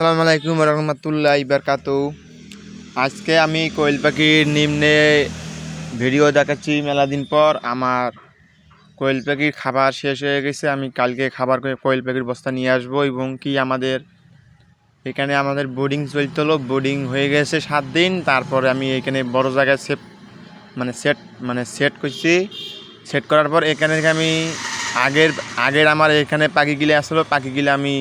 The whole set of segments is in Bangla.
আসসালামু আলাইকুম রহমতুল্লাহ ইবরকাতু আজকে আমি কোয়েল পাখির নিম্নে ভিডিও দেখাচ্ছি মেলা দিন পর। আমার কোয়েল পাখির খাবার শেষ হয়ে গেছে। আমি কালকে খাবার কোয়েল পাখির বস্তা নিয়ে আসব এবং কি আমাদের এখানে আমাদের বোর্ডিং চলতো বোর্ডিং হয়ে গেছে সাত দিন। তারপরে আমি এখানে বড় জায়গায় সেট মানে সেট মানে সেট করছি। সেট করার পর এখানে আমি আগের আগের আমার এখানে পাখিগুলি আসলো। পাখিগুলি আমি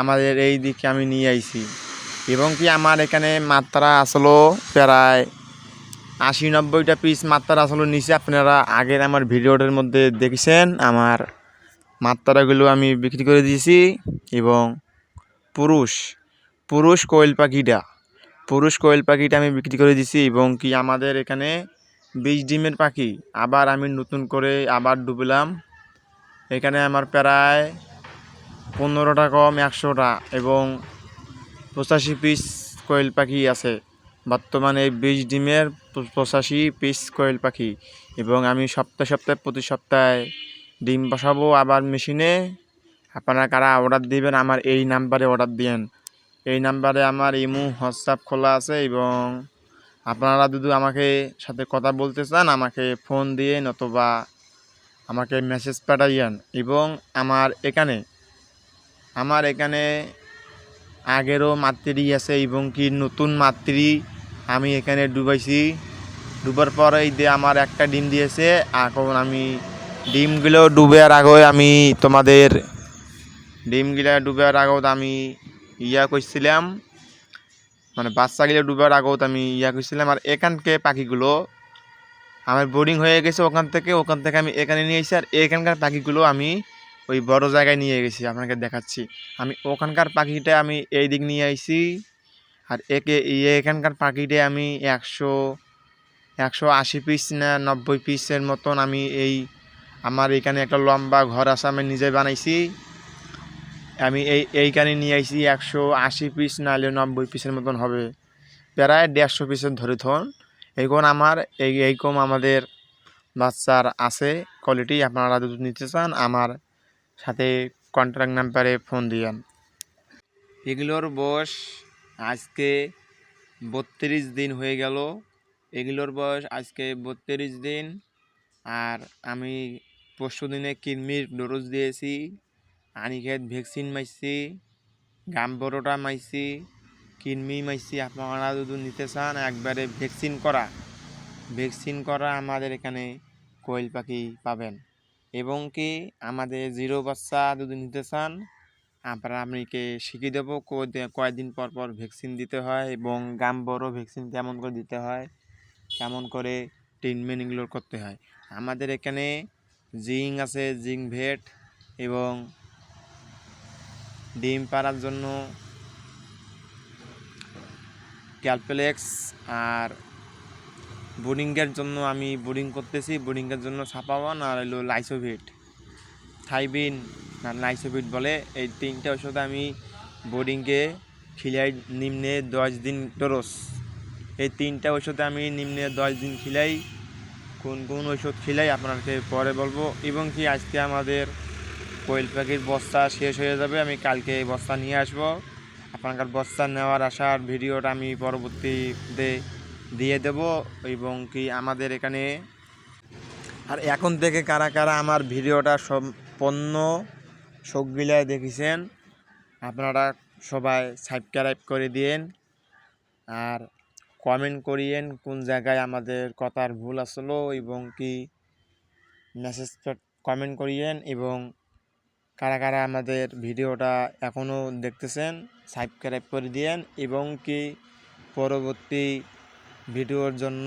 আমাদের এই দিকে আমি নিয়ে আইছি। এবং কি আমার এখানে মাত্রা আসলো প্রায় আশি নব্বইটা পিস মাত্রা আসলো নিচে। আপনারা আগের আমার ভিডিওটার মধ্যে দেখেছেন আমার মাত্রাগুলো আমি বিক্রি করে দিয়েছি। এবং পুরুষ পুরুষ কোয়েল পাখিটা, পুরুষ কোয়েল পাখিটা আমি বিক্রি করে দিয়েছি। এবং কি আমাদের এখানে বিশ ডিমের পাখি, আবার আমি নতুন করে আবার ডুবলাম। এখানে আমার প্রায় পনেরোটা কম একশোটা এবং পঁচাশি পিস কোয়েল পাখি আছে। বর্তমানে বিশ ডিমের পঁচাশি পিস কোয়েল পাখি এবং আমি সপ্তাহে সপ্তাহে প্রতি সপ্তাহে ডিম বসাবো আবার মেশিনে। আপনারা কারা অর্ডার দিবেন আমার এই নাম্বারে অর্ডার দিয়েন। এই নাম্বারে আমার ইমো, হোয়াটসঅ্যাপ খোলা আছে এবং আপনারা যদি আমাকে সাথে কথা বলতে চান, আমাকে ফোন দিয়ে নতুবা আমাকে মেসেজ পাঠাইয়েন এবং আমার এখানে আমার এখানে আগেরও মাতৃ আছে এবং কি নতুন মাতৃ আমি এখানে ডুবাইছি। ডুবার পরে এই দিয়ে আমার একটা ডিম দিয়েছে, এখন আমি ডিমগুলো ডুবার আগে আমি তোমাদের ডিমগুলো ডুবার আগত আমি ইয়া করছিলাম মানে বাচ্চাগুলো ডুবার আগত আমি ইয়া করছিলাম আর এখানকে পাখিগুলো, আমার বোর্ডিং হয়ে গেছে ওখান থেকে ওখান থেকে আমি এখানে নিয়ে এসেছি আর এখানকার পাখিগুলো আমি ওই বড় জায়গায় নিয়ে গেছি, আপনাকে দেখাচ্ছি। আমি ওখানকার পাখিটা আমি এই দিক নিয়ে আইছি, আর একে এখানকার পাখিটা আমি একশো একশো আশি পিস না নব্বই পিসের মতন আমি এই আমার এখানে একটা লম্বা ঘর আছে, আমি নিজে বানাইছি। আমি এই, এইখানে নিয়ে আইছি একশো আশি পিস নাহলে নব্বই পিসের মতন হবে। প্রায় দেড়শো পিসের ধরে থন এইখন আমার, এই এইরকম আমাদের বাচ্চার আছে কোয়ালিটি আপনারা যদি নিতে চান, আমার সাথে কন্ট্যাক্ট নাম্বারে ফোন দিয়েন এগুলোর বয়স আজকে বত্রিশ দিন হয়ে গেল। এগুলোর বয়স আজকে বত্রিশ দিন। আর আমি পরশু দিনে কিডনির ডোজ দিয়েছি আনিকেট ভ্যাকসিন মারছি গাম্বরোটা মারছি কিডনি মারছি আপনারা যদি নিতে চান, একবারে ভ্যাকসিন করা। ভ্যাকসিন করা আমাদের এখানে কোয়েল পাখি পাবেন। এবং কি আমাদের জিরো বাচ্চা যদি নিতে চান, আমরা আপনাকে শিখিয়ে দেবো কয়- কয়দিন পর পর ভ্যাকসিন দিতে হয় এবং গাম বড় ভ্যাকসিন কেমন করে দিতে হয়, কেমন করে ট্রিটমেন্ট এগুলো করতে হয়। আমাদের এখানে জিং আছে জিং ভেট এবং ডিম পাড়ার জন্য ক্যালপেলেক্স আর বোর্ডিংয়ের জন্য আমি বোর্ডিং করতেছি, বোর্ডিংয়ের জন্য ছাপাওয়ান আর হলো লাইসোভিট। থাইবিন আর লাইসোভিট বলে, এই তিনটে ওষুধ আমি বোর্ডিংকে খিলাই নিম্নে দশ দিন ডোরস এই তিনটা ওষুধ আমি নিম্নে দশ দিন খিলাই, কোন কোন ওষুধ খিলাই আপনাকে পরে বলব। এবং কি আজকে আমাদের কোয়েল পাখির বস্তা শেষ হয়ে যাবে, আমি কালকে এই বস্তা নিয়ে আসব। আপনার বস্তা নেওয়ার আসার ভিডিওটা আমি পরবর্তীতে দিয়ে দেব এবং কি আমাদের এখানে আর এখন থেকে কারা কারা আমার ভিডিওটা সম্পন্ন সবগুলাই দেখেছেন, আপনারা সবাই সাবস্ক্রাইব করে দিয়েন আর কমেন্ট করিয়েন কোন জায়গায় আমাদের কথার ভুল আসলো এবং কি মেসেজ কমেন্ট করিয়েন এবং কারা কারা আমাদের ভিডিওটা এখনও দেখতেছেন সাবস্ক্রাইব করে দিয়েন এবং কি পরবর্তী ভিডিওর জন্য